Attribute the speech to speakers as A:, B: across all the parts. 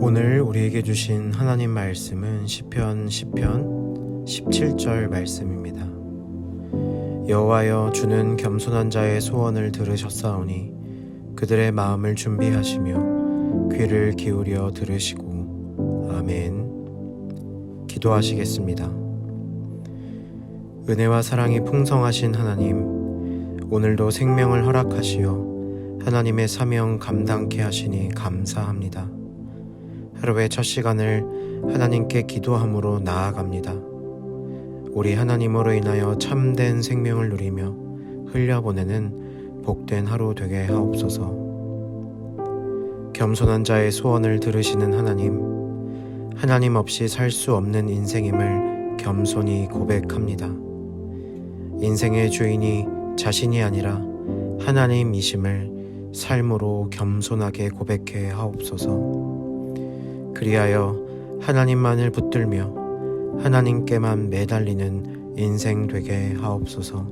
A: 오늘 우리에게 주신 하나님 말씀은 시편 10편 17절 말씀입니다. 여호와여 주는 겸손한 자의 소원을 들으셨사오니 그들의 마음을 준비하시며 귀를 기울여 들으시고 아멘. 기도하시겠습니다. 은혜와 사랑이 풍성하신 하나님 오늘도 생명을 허락하시어 하나님의 사명 감당케 하시니 감사합니다. 하루의 첫 시간을 하나님께 기도함으로 나아갑니다. 우리 하나님으로 인하여 참된 생명을 누리며 흘려보내는 복된 하루 되게 하옵소서. 겸손한 자의 소원을 들으시는 하나님, 하나님 없이 살 수 없는 인생임을 겸손히 고백합니다. 인생의 주인이 자신이 아니라 하나님이심을 삶으로 겸손하게 고백해 하옵소서. 그리하여 하나님만을 붙들며 하나님께만 매달리는 인생 되게 하옵소서.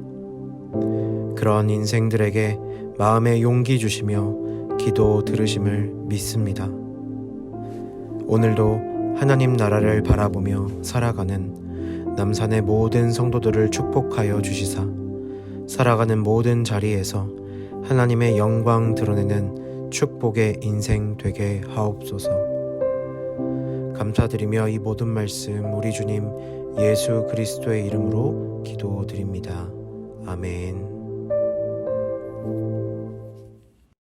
A: 그런 인생들에게 마음의 용기 주시며 기도 들으심을 믿습니다. 오늘도 하나님 나라를 바라보며 살아가는 남산의 모든 성도들을 축복하여 주시사 살아가는 모든 자리에서 하나님의 영광 드러내는 축복의 인생 되게 하옵소서. 감사드리며 이 모든 말씀 우리 주님 예수 그리스도의 이름으로 기도드립니다. 아멘.